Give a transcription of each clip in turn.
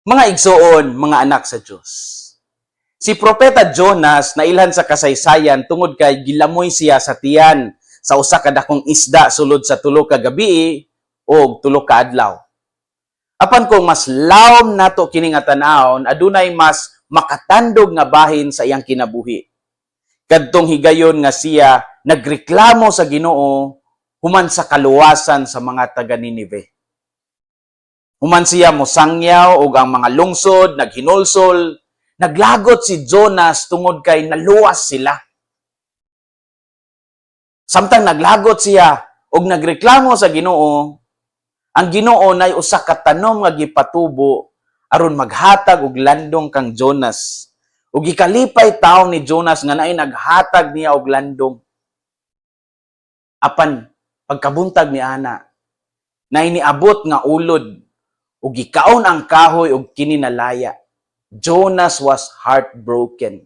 Mga igsoon, mga anak sa Diyos. Si Propeta Jonas na ilhan sa kasaysayan tungod kay gilamoy siya sa tiyan sa usa ka dakong isda sulod sa tulo ka gabi o tulo ka adlaw. Apan kung mas lawom nato kini nga tan-awon, adunay mas makatandog nga bahin sa iyang kinabuhi. Kadtong higayon nga siya nagreklamo sa Ginoo human sa kaluwasan sa mga taga Ninive. Human siya mosangyaw og ang mga lungsod naghinulsol, naglagot si Jonas tungod kay naluwas sila. Samtang naglagot siya og nagreklamo sa Ginoo, ang Ginoo nay usa ka tanom nga gipatubo aron maghatag og landong kang Jonas. Ug gikalipay tawo ni Jonas nga naay naghatag niya og landong. Apan pagkabuntag ni ana, na iniabot nga ulod ug gikaon ang kahoy ug kininalaya. Jonas was heartbroken.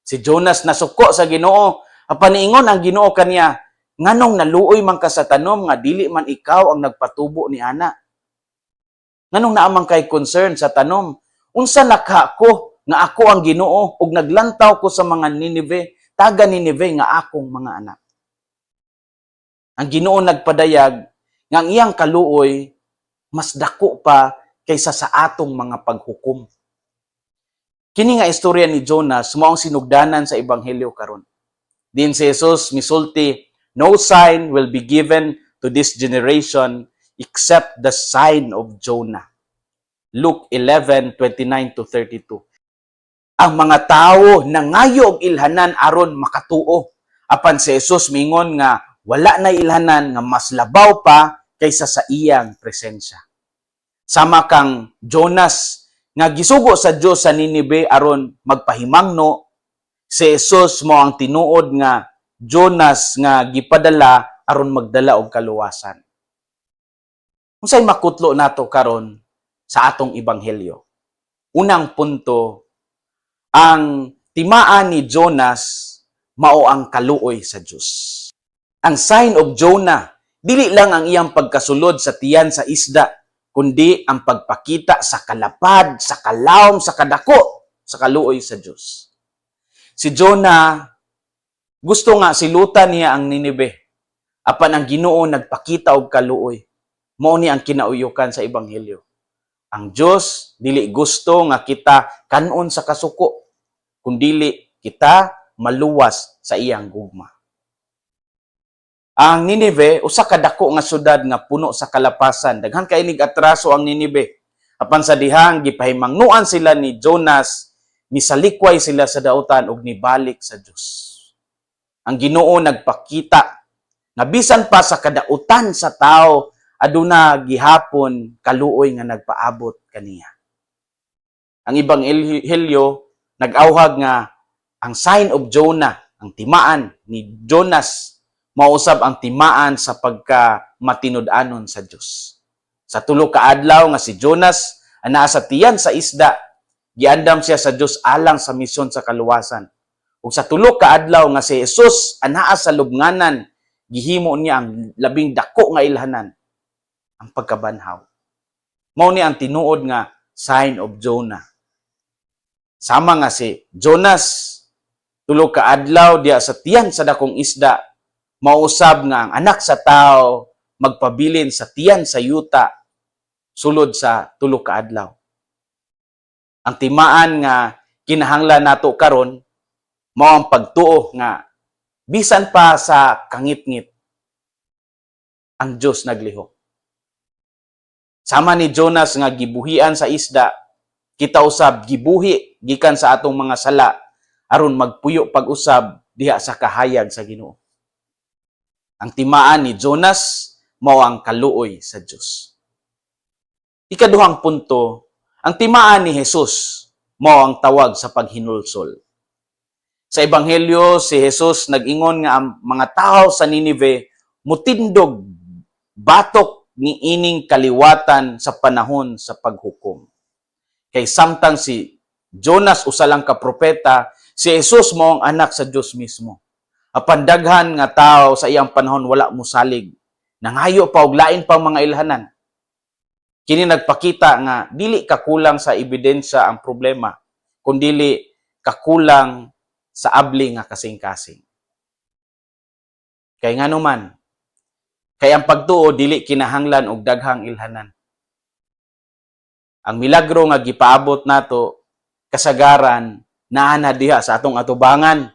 Si Jonas nasuko sa Ginoo, apan niingon ang Ginoo kaniya, nganong naluoy man ka sa tanom nga dili man ikaw ang nagpatubo ni ana. Nganong naamang kay concern sa tanom? Unsa nakha ko nga ako ang Ginoo ug naglantaw ko sa mga Ninive, taga Ninive nga akong mga anak. Ang Ginoo nagpadayag nga ang iyang kaluoy mas dako pa kaysa sa atong mga paghukom. Kini nga istorya ni Jonas mao ang sinugdanan sa ebanghelyo karon. Din si Jesus misulti, no sign will be given to this generation except the sign of Jonah. Luke 11:29 to 32. Ang mga tawo nangayo og ilhanan aron makatuo. Apan si Jesus mingon nga wala na ilhanan nga mas labaw pa kaysa sa iyang presensya. Sama kang Jonas nga gisugo sa Dios sa Ninive aron magpahimangno si Jesus mo ang tinuod nga Jonas nga gipadala aron magdala og kaluwasan. Unsay makutlo nato karon sa atong ebanghelyo? Unang punto, ang timaan ni Jonas mao ang kaluoy sa Dios. Ang sign of Jonah, dili lang ang iyang pagkasulod sa tiyan sa isda, kundi ang pagpakita sa kalapad, sa kalawom, sa kadako, sa kaluoy sa Dios. Si Jonah, gusto nga silutan niya ang Ninive. Apan ang Ginoo nagpakita og kaluoy. Mao ni ang kinauyukan sa ebanghelyo. Ang Dios dili gusto nga kita kanon sa kasuko, kundili kita maluwas sa iyang gugma. Ang Ninive usa ka dako nga syudad nga puno sa kalapasan. Daghan kay atraso ang Ninive. Apan sa dihang gipahimangnuan sila ni Jonas, misalikway sila sa dautan ug nibalik sa Dios. Ang Ginoo nagpakita nga bisan pa sa kadautan sa tao aduna gihapon kaluoy nga nagpaabot kaniya. Ang ibang Helyo nag-awhag nga ang sign of Jonah, ang timaan ni Jonas mausab ang timaan sa pagka matinud-anon sa Dios. Sa tulo ka adlaw nga si Jonas anaa sa tiyan sa isda, giandam siya sa Dios alang sa misyon sa kaluwasan. Ug sa tulo ka adlaw nga si Jesus anaa sa lubnganan, gihimo niya ang labing dako nga ilhanan, ang pagkabanhaw. Mao ni ang tinuod nga sign of Jonah. Sama nga si Jonas tulo ka adlaw diya sa tiyan sa dakong isda mausab nga ang anak sa tao magpabilin sa tiyan sa yuta sulod sa tulo ka adlaw. Ang timaan nga kinahanglan nato karon mao ang pagtuo nga bisan pa sa kangit-ngit ang Dios naglihok. Sama ni Jonas nga gibuhian sa isda, kita usab gibuhi gikan sa atong mga sala aron magpuyo pag-usab diha sa kahayag sa Ginoo. Ang timaan ni Jonas mao ang kaluoy sa Dios. Ikaduhang punto, ang timaan ni Jesus mao ang tawag sa paghinulsol. Sa ebanghelyo si Jesus nag-ingon nga ang mga tao sa Ninive mutindog batok ni ining kaliwatan sa panahon sa paghukom. Kay samtang si Jonas usa lang ka propeta, si Jesus mo ang anak sa Dios mismo. Apan daghan nga tao sa iyang panahon wala musalig. Nangayo pa og lain pang mga ilhanan. Kini nagpakita nga dili kakulang sa ebidensya ang problema, kundili kakulang sa abli nga kasing-kasing. Kay nga naman, kay ang pagtuo dili kinahanglan og daghang ilhanan. Ang milagro nga gipaabot nato kasagaran naa na diha sa atong atubangan.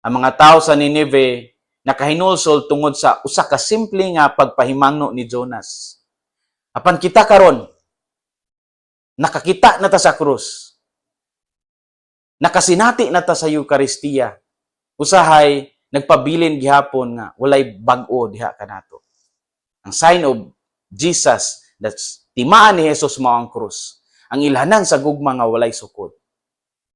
Ang mga tao sa Nineveh nakahinulsol tungod sa usa ka simple nga pagpahimangno ni Jonas. Apan kita karon nakakita na ta sa krus. Nakasinati na ta sa Eucharistia. Usahay nagpabilin gihapon nga walay bag-o diha kanato. Ang sign of Jesus that's timaan ni Jesus mao ang krus. Ang ilhanan sa gugma nga walay sukod.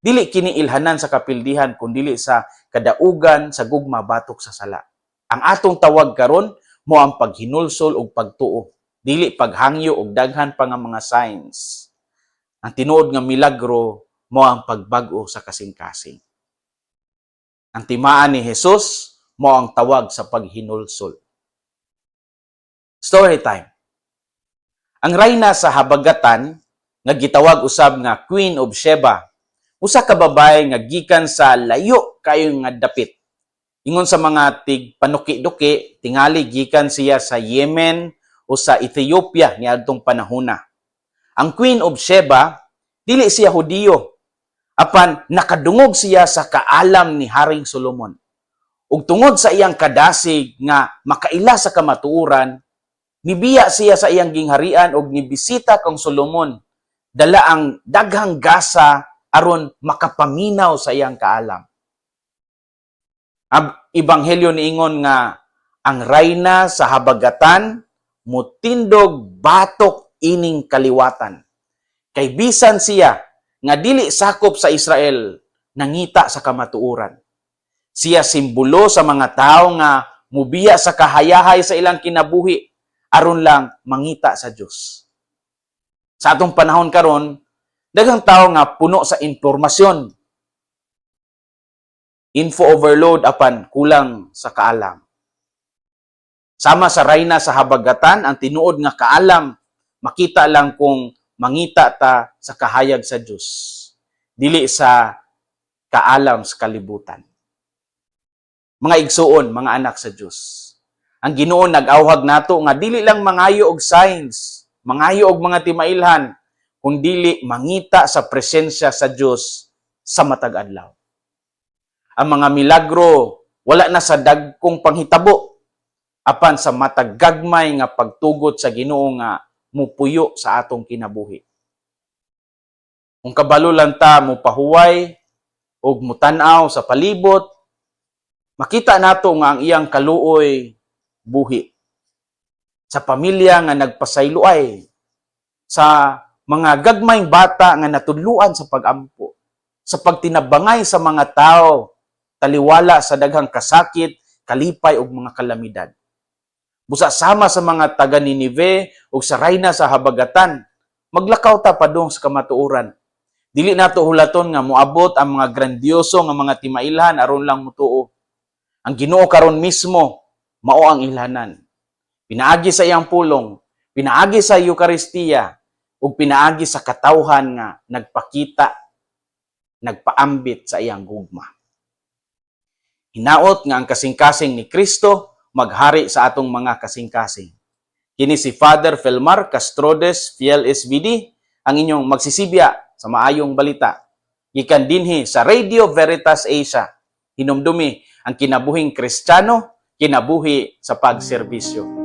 Dili kini ilhanan sa kapildihan kundili sa kadaugan sa gugma batok sa sala. Ang atong tawag karon mo ang paghinulsol og pagtuo, dili paghangyo og daghan pa nga mga signs. Ang tinuod nga milagro mo ang pagbag-o sa kasing-kasing. Ang timaan ni Jesus mo ang tawag sa paghinulsol. Story time. Ang reyna sa habagatan nga gitawag usab nga Queen of Sheba usa ka babae nga gikan sa layo kayo nga dapit. Ingon sa mga tig panuki-duki, tingali gikan siya sa Yemen o sa Ethiopia niadtong panahona. Ang Queen of Sheba dili siya Hudiyo. Apan nakadungog siya sa kaalam ni Haring Solomon. Ug tungod sa iyang kadasig nga makaila sa kamatuoran, nibiya siya sa iyang gingharian ug nibisita kang Solomon. Dala ang daghang gasa aron makapaminaw sa iyang kaalam. Ang ebanghelyo niingon nga ang reyna sa habagatan mutindog batok ining kaliwatan. Kay bisan siya nga dili sakop sa Israel nangita sa kamatuoran. Siya simbolo sa mga tao nga mubiya sa kahayahay sa ilang kinabuhi aron lang mangita sa Dios. Sa atong panahon karon, daghang tao nga puno sa impormasyon. Info overload apan kulang sa kaalam. Sama sa reyna sa habagatan, ang tinuod nga kaalam, makita lang kung mangita ta sa kahayag sa Dios. Dili sa kaalam sa kalibutan. Mga igsuon, mga anak sa Dios. Ang Ginoo nag-awhag nato nga dili lang mangayo og signs, mangayo og mga timailhan, kundili mangita sa presensya sa Dios sa matag adlaw. Ang mga milagro wala na sa dagkong panghitabo apan sa matag gagmay nga pagtugot sa Ginoo nga mupuyo sa atong kinabuhi. Kung kabalo lang ta mo pahuway og mutanaw sa palibot, makita nato nga ang iyang kaluoy buhi. Sa pamilya nga nagpasayloay, sa mga gagmayng bata nga natudluan sa pagampo, sa pagtinabangay sa mga tao, taliwala sa daghang kasakit, kalipay ug mga kalamidad. Busa sama sa mga taga Ninive ug sa reyna sa habagatan, maglakaw ta padung sa kamatuoran. Dili nato hulaton nga moabot ang mga grandioso nga mga timailhan aron lang mutuo. Ang Ginoo karon mismo mao ang ilhanan. Pinaagi sa iyang pulong, pinaagi sa Eucharistia, ug pinaagi sa katawhan nga nagpakita, nagpaambit sa iyang gugma. Hinaot nga ang kasing-kasing ni Kristo maghari sa atong mga kasing-kasing. Kini si Father Felmar Castrodes, Fiel SVD, ang inyong magsisibya sa maayong balita. Gikan dinhi sa Radio Veritas Asia, hinumdumi ang kinabuhing Kristiyano, kinabuhi sa pagserbisyo.